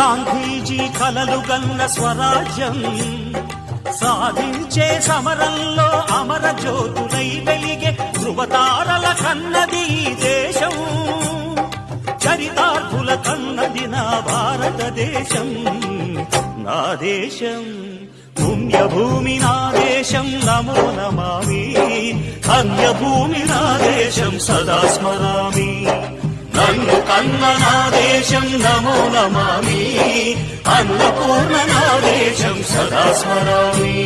గాంధీజీ కలలు గన్న స్వరాజ్యం. సాధించే సమరంలో అమర జ్యోతులై వెలిగే ధృవతారల కన్నది దేశం. చరితార్థుల కన్నది నా భారతదేశం. నా దేశం పుణ్యభూమి నా దేశం నమో నమామి. కన్యభూమి నా దేశం సదా స్మరామి. నన్ను కన్న నా దేశం నమో నమామి. అన్నపూర్ణ నా దేశం సదా స్మరామి.